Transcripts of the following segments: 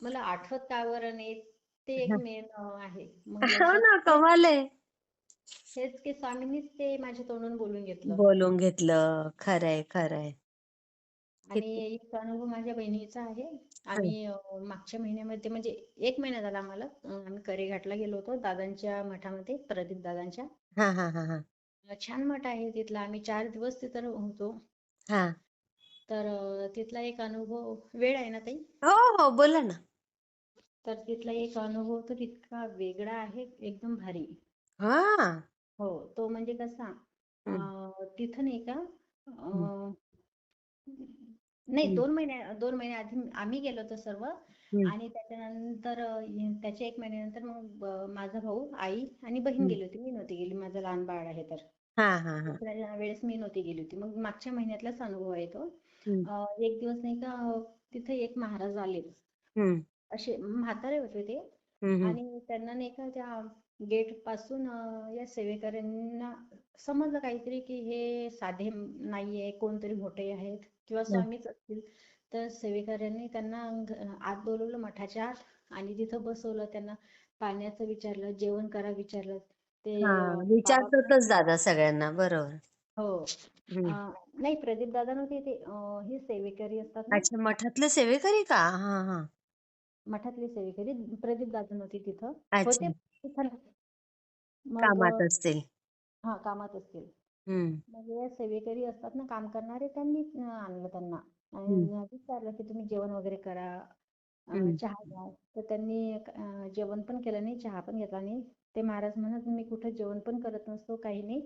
मला आठवत का बरं नाही ते एक मेन आहे. मग हो ना कमाल आहे. हेच की स्वामींनीच ते माझ्या तोंडून बोलून घेतलं. बोलून घेतलं. खरंय खरंय. आणि एक अनुभव माझ्या बहिणीचा आहे. आम्ही अं, मागच्या महिन्यामध्ये म्हणजे एक महिना झाला आम्हाला अं, आम्ही करेघाटला गेलो होतो दादांच्या मठामध्ये प्रदीप दादांच्या. हा हा हा हा. छान मठ आहे तिथला. आम्ही चार दिवस तिथं होतो. हा. तर तिथला एक अनुभव वेळ आहे ना ताई? हो हो बोला ना. तर तिथला एक अनुभव तर इतका वेगळा आहे एकदम भारी. हा. हो तो म्हणजे कसा तिथं नाही का नाही दोन महिन्या दोन महिन्या आधी आम्ही गेलो होतो सर्व आणि त्याच्यानंतर त्याच्या एक महिन्यानंतर मग माझा भाऊ आई आणि बहीण. गेली होती. मी नव्हती गेली माझं लहान बाळ आहे तर. वेळेस मी नव्हती गेली होती मग मागच्या महिन्यातलाच अनुभव आहे तो. एक दिवस नाही का तिथे एक महाराज आले. असे म्हातारे होते ते. आणि त्यांना नाही का त्या गेटपासून या सेवेकऱ्यांना समजलं काहीतरी की हे साधे नाहीये कोणतरी मोठे आहेत किंवा स्वामीच असतील. तर सेवेकऱ्यांनी त्यांना आत बोलवलं मठाच्या आत आणि तिथं बसवलं त्यांना. पाण्याचं विचारलं जेवण करा विचारलं. ते विचारतातच दादा सगळ्यांना बरोबर. हो. अं, नाही प्रदीप दादा नव्हते ते अं, हे सेवेकरी असतात ना. अच्छा मठातले सेवेकरी का? हा हा. मठातले सेवेकरी. प्रदीप दादा नव्हते तिथं. अच्छा. होते तिथं नव्हते. मग कामात अं, असतील. हा कामात असतील. मग या सेवेकरी असतात ना काम करणारे त्यांनी अं, आणलं त्यांना. आणि विचारलं की तुम्ही जेवण वगैरे करा. अं, चहा घ्या. तर त्यांनी अं, जेवण पण केलं नाही चहा पण घेतला नाही. ते महाराज म्हणत मी कुठं जेवण पण करत नसतो काही नाही.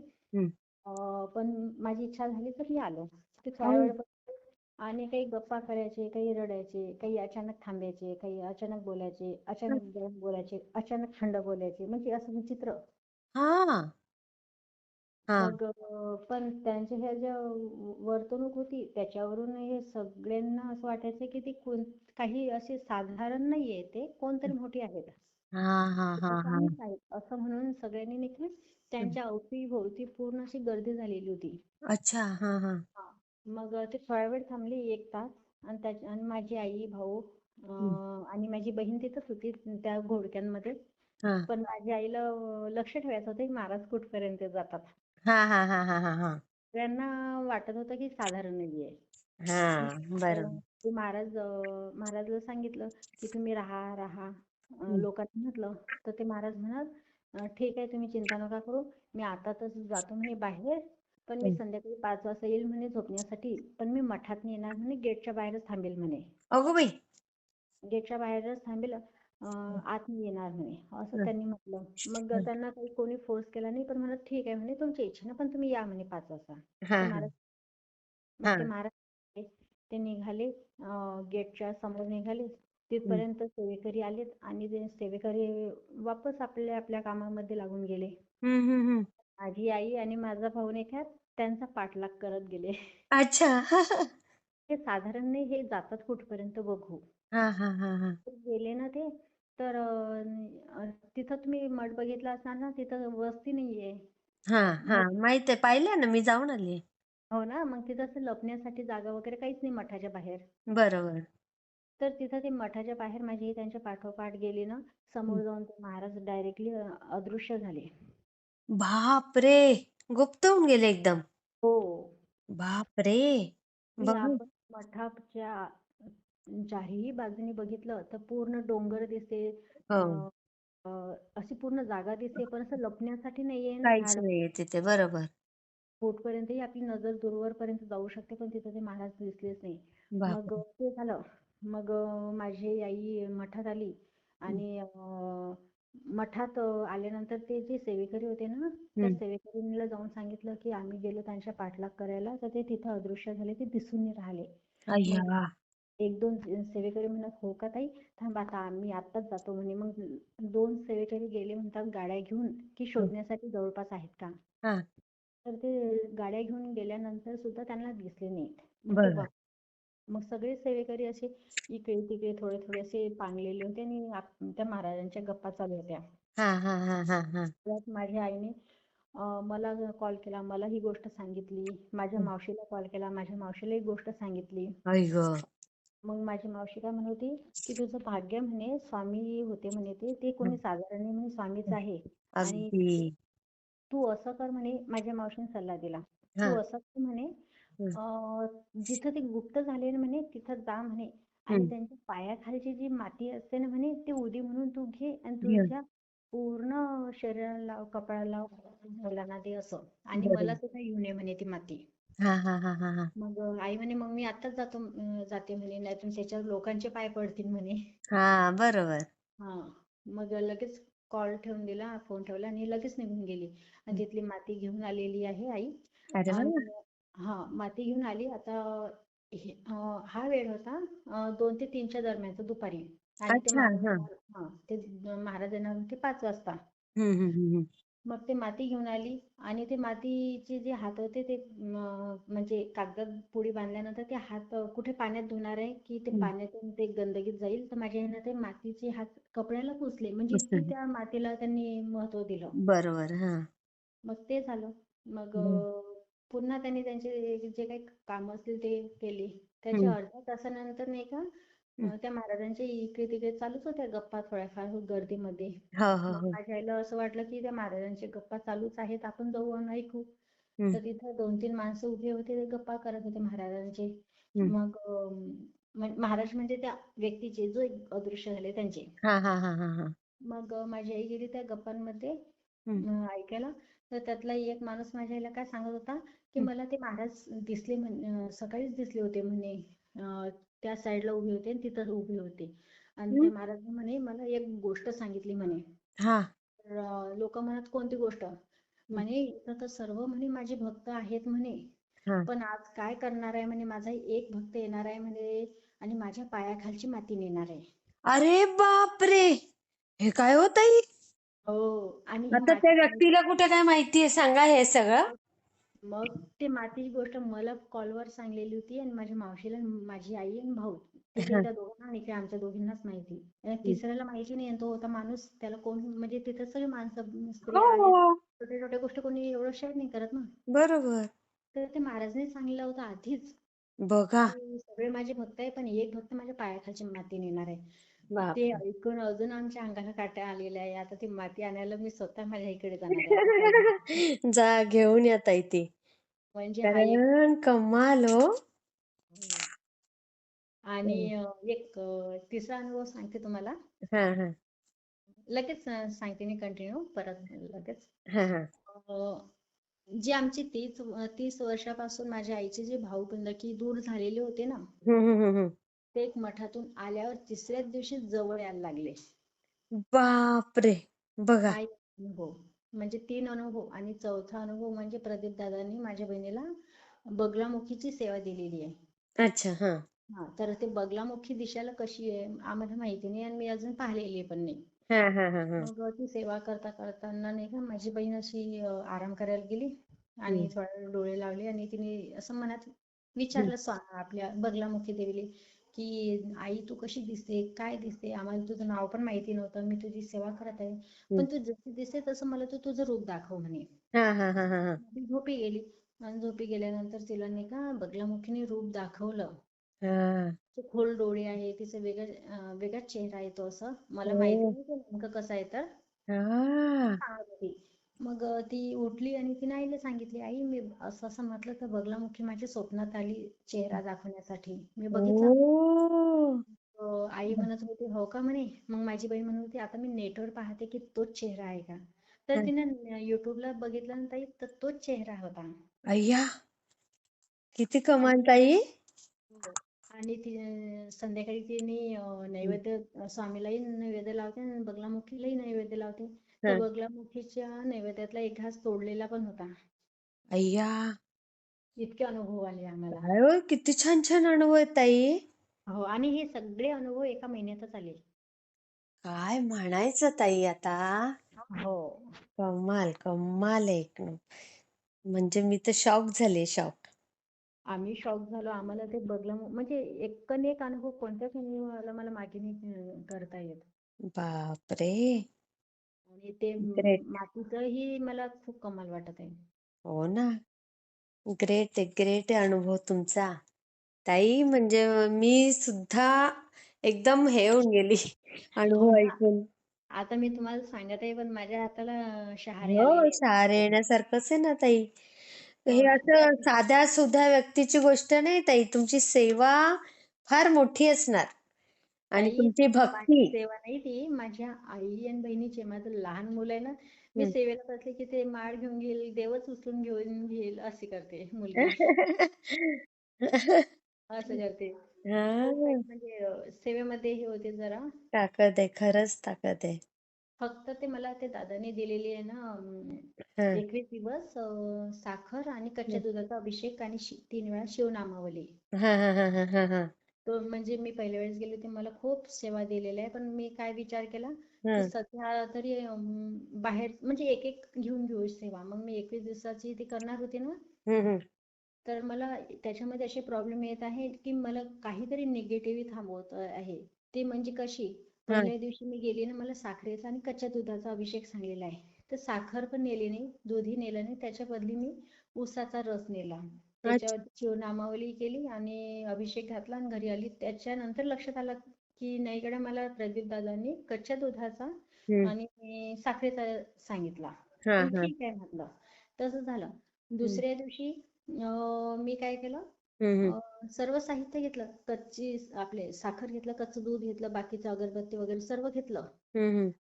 पण माझी इच्छा झाली तर मी आलो. ते थोडा हो. वेळ आणि काही गप्पा करायचे काही रडायचे काही अचानक थांबायचे काही अचानक बोलायचे अचानक गरम बोलायचे अचानक थंड बोलायचे म्हणजे असं विचित्र. हा. हा. मग अं, पण त्यांच्या ह्या ज्या वर्तणूक होती त्याच्यावरून हे सगळ्यांना असं वाटायचं की ती कोण काही असे साधारण नाहीये ते कोणतरी मोठी आहेत. हा हा हा हा. असं म्हणून सगळ्यांनी नाही का त्यांच्या अवतीभोवती पूर्ण अशी गर्दी झालेली होती. अच्छा हा हा. हा. मग ते थोडा वेळ थांबले एक तास आणि माझी आई भाऊ आणि माझी बहीण तिथंच होती त्या घोडक्यांमध्ये. हा. पण माझ्या आईला अं, लक्ष ठेवायचं होतं की महाराज कुठपर्यंत जातात. हा हा हा हा हा हा. त्यांना वाटत होतं की साधारण नाहीये. हा बरोबर ते महाराज अं, महाराजला सांगितलं की तुम्ही राहा राहा. लोकांना म्हटलं तर ते महाराज म्हणत ठीक आहे तुम्ही चिंता नका करू मी आता तर जातो म्हणे बाहेर पण मी. संध्याकाळी पाच वाजता येईल म्हणे झोपण्यासाठी पण मी मठात येणार म्हणे गेटच्या बाहेरच थांबेल म्हणे. अगो बाई! गेटच्या बाहेरच थांबेल आत येणार म्हणे असं त्यांनी म्हटलं. मग. त्यांना काही कोणी फोर्स केला नाही पण म्हणत ठीक आहे म्हणे तुमच्या इच्छेनं पण तुम्ही या म्हणे पाच वाजता. महाराज ते महाराज आले, ते निघाले गेटच्या समोर निघाले तिथपर्यंत सेवेकरी आलेत आणि ते सेवेकरी वापस आपल्या आपल्या कामामध्ये लागून गेले. हम्म हम्म हम्म. माझी आई आणि माझा भाऊ नाही का त्यांचा पाठलाग करत गेले. अच्छा. हे साधारण नाही हे जातात कुठपर्यंत बघू. हा हा हा हा. ते गेले ना ते तर अं, अं, तिथं तुम्ही मठ बघितला असणार ना तिथं वस्ती नाहीये. हा हा. माहीत आहे पाहिलंय ना मी जाऊन आली. हो ना मग तिथं असं लपण्यासाठी जागा वगैरे काहीच नाही मठाच्या बाहेर. बरोबर. तर तिथं ते मठाच्या बाहेर माझी आई त्यांच्या पाठोपाठ गेली ना समोर जाऊन ते महाराज डायरेक्टली अदृश्य झाले. बाप रे गुप्त होऊन गेले एकदम. हो. बाप रे बघू. आपण मठाच्या चारही बाजूनी बघितलं तर पूर्ण डोंगर दिसते हो. अं, अं, अशी पूर्ण जागा दिसते पण असं लपण्यासाठी नाहीये काहीच झाड. नाहीये तिथे बरोबर. कुठपर्यंतही आपली नजर दूरवरपर्यंत जाऊ शकते पण तिथं ते महाराज दिसलेच नाही. मग बापरे! ते झालं. मग माझी आई मठात आली आणि मठात आल्यानंतर ते जे सेवेकरी होते ना त्या सेवेकरीला जाऊन सांगितलं की आम्ही गेलो त्यांच्या पाठलाग करायला तर ते तिथं अदृश्य झाले ते दिसून नाही राहिले एक दोन सेवेकरी म्हणत हो का ताई? थांब आता आम्ही आत्ताच जातो. म्हणे मग दोन सेवेकरी गेले म्हणतात गाड्या घेऊन की शोधण्यासाठी जवळपास आहेत का? तर ते गाड्या घेऊन गेल्यानंतर सुद्धा त्यांना दिसले नाहीत. मग सगळे सेवेकरी असे इकडे तिकडे थोडे थोडे असे पांगलेले होते आणि त्या महाराजांच्या गप्पा चालू होत्या. हा हा हा हा हा. त्यात माझ्या आईने मला कॉल केला मला ही गोष्ट सांगितली. माझ्या मावशीला कॉल केला माझ्या मावशीला ही गोष्ट सांगितली. मग माझी मावशी काय म्हणत होती की तुझं भाग्य म्हणे स्वामी होते म्हणे ते ते कोणी साधारण नाही म्हणे स्वामीच आहे. आणि तू असं कर म्हणे माझ्या मावशीने सल्ला दिला. तू असं कर म्हणे. अं, जिथं ते गुप्त झाले ना म्हणे तिथं जा म्हणे. आणि हम्म. त्यांच्या पायाखालची जी माती असते ना म्हणे ती उदी म्हणून तू घे आणि घे. तुझ्या पूर्ण शरीराला लाव कपाळाला लाव मुलांना दे असं. आणि बरोबर. मला सुद्धा घेऊन ये म्हणे ती माती. हा हा हा हा हा. मग आई म्हणे मग मी आताच जातो अं, जाते म्हणे. नाहीतर त्याच्यावर लोकांचे पाय पडतील म्हणे. हा बरोबर. हा. मग लगेच कॉल ठेवून दिला फोन ठेवला आणि लगेच निघून गेली. आणि तिथली माती घेऊन आलेली आहे आई. अरे वा! आणि हा माती घेऊन आली आता हे- अं, हा वेळ होता अं, दोन ते तीनच्या दरम्यानचा दुपारी आणि ते अच्छा, महाराज हा. येणार हा ते महाराज येणार होते पाच वाजता हम्म हम्म हम्म हम्म. मग ते माती घेऊन आली आणि ते मातीचे जे हात होते ते म्हणजे कागदात पुडी बांधल्यानंतर ते हात अं, कुठे पाण्यात धुणार आहे की ते हम्म. पाण्यातून ते गंदगीत जाईल तर माझ्या ह्यानं ते मातीचे हात कपड्याला पुसले म्हणजे इतकी. त्या मातीला त्यांनी महत्त्व दिलं बरोबर हा मग ते झालं मग हम्म. पुन्हा त्यांनी त्यांचे जे काही काम असतील ते केली. त्याच्या. अर्ध्या तासानंतर नाही का त्या महाराजांच्या इकडे तिकडे चालूच होत्या गप्पा थोड्याफार गर्दीमध्ये. माझ्या आईला असं वाटलं की त्या महाराजांच्या गप्पा चालूच आहेत आपण जाऊ आणि ऐकू. तर तिथं दोन तीन माणसं उभी होते ते गप्पा करत होते महाराजांचे. मग महाराज म्हणजे त्या व्यक्तीचे जो एक अदृश्य झाले त्यांचे. मग माझी आई गेली त्या गप्पांमध्ये ऐकायला. तर त्यातला एक माणूस माझ्या आईला काय सांगत होता की. मला ते महाराज दिसले म्हणे सकाळीच दिसले होते म्हणे. त्या साईडला उभे होते आणि तिथं उभे होते. आणि. त्या महाराज म्हणे मला एक गोष्ट सांगितली म्हणे. हा. तर लोक म्हणत कोणती गोष्ट? म्हणे इथं तर सर्व म्हणे माझे भक्त आहेत म्हणे. पण आज काय करणार आहे म्हणे? माझा एक भक्त येणार आहे म्हणे आणि माझ्या पायाखालची माती नेणार आहे. अरे बापरे! हे काय होत हो. आणि आता त्या व्यक्तीला कुठे काय माहितीये सांगा हे सगळं. मग ते मातीची गोष्ट मला कॉलवर सांगलेली होती आणि माझ्या मावशीला माझी आई आणि भाऊ. दोघांना इकडे आमच्या दोघींनाच माहिती. तिसऱ्याला माहिती नाही तो होता माणूस. त्याला कोण म्हणजे तिथे सगळे माणसं आहेत हो. छोट्या छोट्या गोष्टी कोणी एवढं शेअर नाही करत ना. बरोबर. तर ते महाराजने सांगितलं होतं आधीच. बघा. सगळे माझे भक्त आहे पण एक भक्त माझ्या पायाखालची माती नेणार आहे. ते ऐकून अजून आमच्या अंगाला काटा आलेले आहे आता ती माती आणायला मी स्वतः माझ्या इकडे जाणार जा घेऊन या ताई ती. म्हणजे कमाल हो. आणि एक तिसरा अनुभव सांगते तुम्हाला. हा हा. लगेच सांगते मी कंटिन्यू परत लगेच. जे आमचे तीस तीस वर्षापासून माझ्या आईचे जे भाऊबंदकी दूर झालेले होते ना. ते एक मठातून आल्यावर तिसऱ्याच दिवशी जवळ यायला लागले. बापरे! बघा. एक अनुभव. म्हणजे तीन अनुभव आणि चौथा अनुभव म्हणजे प्रदीप दादांनी माझ्या बहिणीला बगलामुखीची सेवा दिलेली आहे. अच्छा हा. हा तर ते बगलामुखी दिसायला कशी आहे आम्हाला माहिती नाही आणि मी अजून पाहिलेली पण नाही. हा हा हा हा. मग ती सेवा करता करताना नाही का माझी बहीण अशी अं, आराम करायला गेली आणि हम्म. थोडा वेळ डोळे लावले आणि तिने असं मनात विचारलं स्वा- आपल्या बगलामुखी देवीला की आई तू कशी दिसते काय दिसते? आम्हाला तुझं नाव पण माहिती नव्हतं मी तुझी सेवा करत आहे. पण तू जशी दिसते तसं मला तू तुझं रूप दाखव म्हणे. हा हा हा हा हा. झोपी गेली. आणि झोपी गेल्यानंतर तिला नाही का बगलामुखीने रूप दाखवलं. ते खोल डोळे आहे तिचं वेगळं वेगळाच चेहरा आहे तो असं. मला हो. माहिती नेमकं कसं आहे तर. हा. मग ती उठली आणि तिने आईला सांगितली आई मी असं असं म्हटलं तर बगलामुखी माझ्या स्वप्नात आली चेहरा दाखवण्यासाठी. मी बघितला. आई म्हणत होती हो का म्हणे? मग माझी बहीण म्हणत होती आता मी नेटवर पाहते की तोच चेहरा आहे का? तर तिने युट्यूबला बघितलं ताई तर तोच चेहरा होता. अय्या! किती कमाल ताई. आणि ती संध्याकाळी तिने नैवेद्य स्वामीलाही नैवेद्य लावते आणि बगलामुखीलाही नैवेद्य लावते. तर. बगलामुखीच्या नैवेद्यातला एक घास तोडलेला पण होता. अय्या! इतके अनुभव आले आम्हाला. काय हो, किती छान छान अनुभव आहेत ताई. हो आणि हे सगळे अनुभव एका महिन्यातच आले. काय म्हणायचं ताई आता? हो. कमाल कमाल आहे. एक म्हणजे मी तर शॉक झाले शॉक आम्ही शॉक झालो. आम्हाला ते बगला म्हणजे एकन एक अनुभव कोणत्याच अनुभवाला मला मागे नाही करता येत? बापरे! आणि ते Great. मातीचंही मला खूप कमाल वाटत आहे. हो ना. ग्रेट आहे ग्रेट आहे अनुभव तुमचा. ताई म्हणजे मी सुद्धा एकदम हे होऊन गेली हो अनुभव ऐकून. आता मी तुम्हाला सांगत आहे पण माझ्या हाताला शहारे हो आलेले आहेत. शहारे येण्यासारखंच आहे ना ताई. हो असं साध्या सुध्या व्यक्तीची गोष्ट नाही ताई. तुमची सेवा फार मोठी असणार. आणि ताई तुमची माझी भक्ती. सेवा नाही ती. माझ्या आई आणि बहिणीची माझं लहान मुलं आहे ना मी हं. सेवेला बसले की ते माळ घेऊन घेईल देवच उचलून घेऊन घेईल अशी करते मुलगी. असं करते. खूप हा म्हणजे अं, सेवेमध्ये हे होते जरा. ताकद आहे खरंच ताकद आहे. फक्त ते मला ते दादाने दिलेली आहे ना एकवीस दिवस साखर आणि कच्च्या दुधाचा अभिषेक आणि तीन वेळा शिवनामावली. हा हा हा हा हा हा. तो म्हणजे मी पहिल्या वेळेस गेले होते मला खूप सेवा दिलेल्या आहे पण मी काय विचार केला. सध्या तरी बाहेर म्हणजे एक एक घेऊन घेऊ सेवा. मग मी एकवीस दिवसाची ती करणार होती ना. तर मला त्याच्यामध्ये असे प्रॉब्लेम येत आहेत की मला काहीतरी निगेटिव्ह थांबवत आहे. ते म्हणजे कशी. पहिल्या दिवशी मी गेली ना मला साखरेचा आणि कच्च्या दुधाचा अभिषेक सांगलेला आहे. तर साखर पण नेली नाही दूधही नेलं नाही. त्याच्या बदली मी ऊसाचा रस नेला. त्याच्यावर शिवनामावली केली आणि अभिषेक घातला आणि घरी आली. त्याच्यानंतर लक्षात आलं की नाही इकडे मला प्रदीप दादांनी कच्च्या दुधाचा. आणि साखरेचा सांगितला. ठीक आहे म्हटलं. तसं झालं. दुसऱ्या दिवशी अं, मी काय केलं? अं, सर्व साहित्य घेतलं कच्ची आपले साखर घेतलं कच्चं दूध घेतलं बाकीचं अगरबत्ती वगैरे सर्व घेतलं.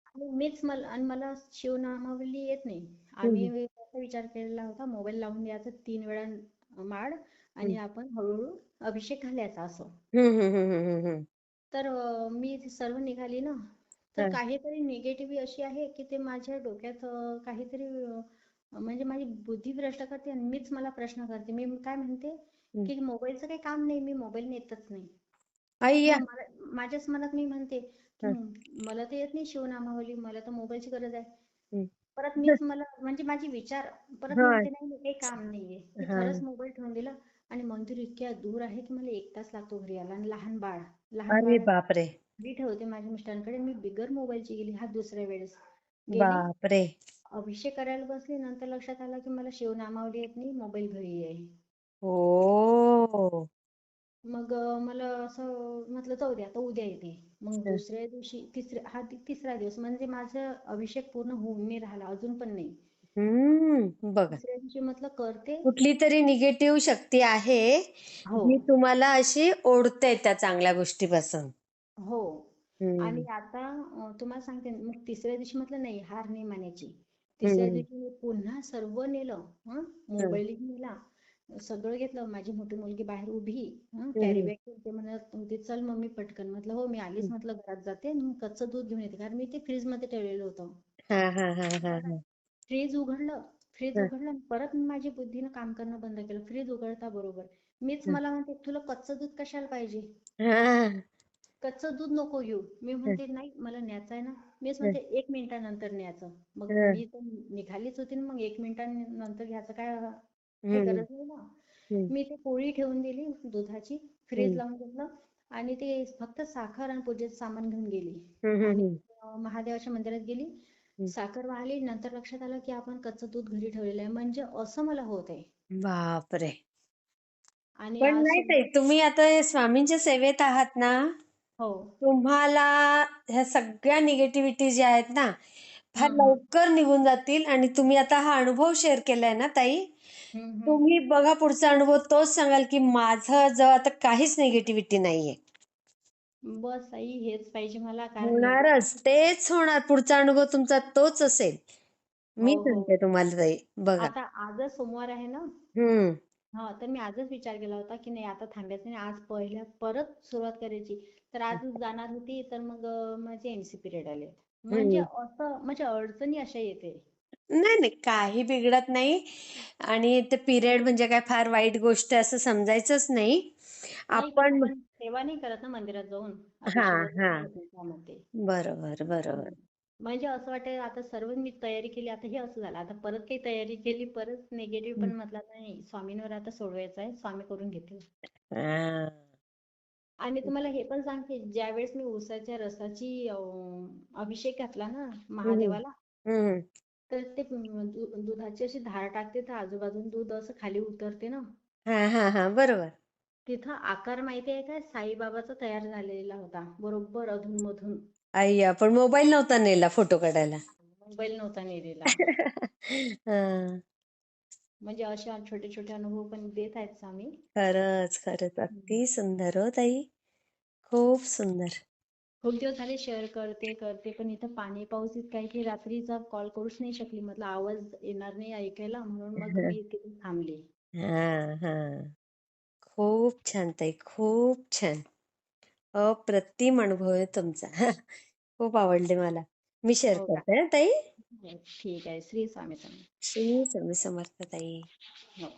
आणि मीच मला आणि मला शिवनामावली येत नाही आम्ही. असा विचार केलेला होता मोबाईल लावून द्यायचा तीन वेळा माळ आणि हं. आपण हळूहळू अभिषेक घालायचा असं हं, हं, हं, हं, हं. तर अं, मी सर्व निघाली ना तर हा. काहीतरी निगेटिव्ह अशी आहे की ते माझ्या डोक्यात अं, काहीतरी अं, म्हणजे माझी बुद्धी भ्रष्ट करते आणि मीच मला प्रश्न करते मी काय म्हणते. की मोबाईलचं काही काम नाही मी मोबाईल नेतच नाही. अय्या मग मला माझ्याच मनात मी म्हणते की. म- मला तर येत नाही शिवनामावली मला तर मोबाईलची गरज आहे. परत मीच मला म्हणजे माझे विचार परत मी. म्हणते नाही काही काम नाहीये. मी. खरंच मोबाईल ठेवून दिला आणि मंदिर इतक्या दूर आहे की मला एक तास लागतो घरी यायला आणि लहान बाळ लहान अरे बाळ बापरे. घरी ठेवते माझ्या मिस्टरांकडे. मी बिगर मोबाईलची गेली हा दुसऱ्या वेळेस. गेली. बापरे. अभिषेक करायला बसली नंतर लक्षात आलं की मला शिवनामावली येत नाही मोबाईल घरी आहे हो. मग अं, मला असं म्हटलं जाऊ दे आता उद्या येते. मग दुसऱ्या दिवशी तिसऱ्या हा तिसरा दिवस म्हणजे माझं अभिषेक पूर्ण होऊन नाही राहिला अजून पण नाही. हम्म बघा. तिसऱ्या दिवशी म्हटलं करते. कुठली तरी निगेटिव्ह शक्ती आहे हो. जी तुम्हाला अशी ओढते त्या चांगल्या गोष्टीपासून. हो. आणि आता अं, तुम्हाला सांगते मग तिसऱ्या दिवशी म्हटलं नाही हार नाही मानायची. तिसऱ्या दिवशी मी पुन्हा सर्व नेलं हं मोबाईलही नेला सगळं घेतलं. माझी मोठी मुलगी बाहेर उभी. कॅरी हम्म बॅग ते म्हणत होती चल मम्मी पटकन. म्हटलं हो मी आलीच म्हटलं घरात जाते. आणि कच्चं दूध घेऊन येते. कारण मी ते फ्रीजमध्ये ठेवलेलं होतं. हा हा हा हा हा. फ्रीज उघडलं. फ्रीज. उघडलं आणि परत माझी बुद्धीनं काम करणं बंद केलं. फ्रीज उघडता बरोबर. मीच मला म्हणते तुला कच्चं दूध कशाला पाहिजे? कच्चं दूध नको घेऊ. मी म्हणते नाही मला न्यायचं आहे ना. मीच म्हणते एक मिनिटानंतर न्यायचं. मग. मी तर निघालीच होती ना मग एक मिनिटानंतर घ्यायचं. काय काही गरज नाही ना. मी ती पोळी ठेवून दिली दुधाची फ्रीज लावून घेतलं आणि ते फक्त साखर आणि पूजेचं सामान घेऊन गेली. आणि महादेवाच्या मंदिरात गेली. साखर वाहिली. नंतर लक्षात आलं की आपण कच्चं दूध घरी ठेवलेलं आहे. म्हणजे असं मला होत आहे बापरे. आणि पण आज नाही ताई तुम्ही आता हे स्वामींच्या सेवेत आहात ना? हो. तुम्हाला ह्या सगळ्या निगेटिव्हिटी ज्या आहेत ना फार लवकर निघून जातील आणि तुम्ही आता हा अनुभव शेअर केलाय ना ताई? हम्म, हम्म. तुम्ही बघा पुढचा अनुभव तोच सांगाल की माझं जवळ आता काहीच निगेटिव्हिटी नाहीये. बस आई हेच पाहिजे मला कारण होणारच तेच होणार. पुढचा अनुभव तुमचा तोच असेल. मी हो, हो. सांगते तुम्हाला ताई बघा. आता आजच सोमवार आहे ना? हम्म. हा तर मी आजच विचार केला होता की नाही आता थांबायचं नाही आज पहिल्या परत सुरुवात करायची. तर आज जाणार होती तर मग अं, माझे एमसी पिरियड आले. म्हणजे असं म्हणजे अडचणी अशा येते. नाही नाही काही बिघडत नाही. आणि ते पिरियड म्हणजे काय फार वाईट गोष्ट आहे असं समजायचंच नाही. नाही पण आपण आपण सेवा नाही करत ना मंदिरात जाऊन. हा हा. त्यामध्ये. बरोबर बरोबर. म्हणजे असं वाटतं आता सर्व मी तयारी केली आता हे असं झालं. आता परत काही तयारी केली परत निगेटिव्ह पण म्हटलं नाही स्वामींवर आता सोडवायचं आहे स्वामी करून घेतील. हा. आणि तुम्हाला हे पण सांगते ज्यावेळेस मी उसाच्या रसाची अं, अभिषेक घातला ना महादेवाला तर ते दु- दुधाची अशी धार टाकते तर आजूबाजून दूध असं खाली उतरते ना. हा हा हा बरोबर. तिथं आकार माहिती आहे का साईबाबाचा तयार झालेला होता बरोबर अधूनमधून. अय्या पण मोबाईल नव्हता नेला फोटो काढायला. मोबाईल नव्हता नेलेला. हा. म्हणजे अशा छोटे छोटे अनुभव पण देत आहेत स्वामी. खरंच खरंच. अगदी सुंदर हो ताई. खूप सुंदर. खूप दिवस झाले शेअर करते करते पण इथं पाणी पाऊस इतका आहे की रात्रीचा कॉल करूच नाही शकली. म्हटलं आवाज येणार नाही ऐकायला म्हणून मग मी तिथे थांबले. हा हा खूप छान ताई खूप छान. अप्रतिम अनुभव आहे तुमचा. खूप आवडले मला. मी शेअर हो का? करते हं, ताई. ठीक आहे. श्री स्वामी समर्थ. श्री स्वामी समर्थ ताई. हो.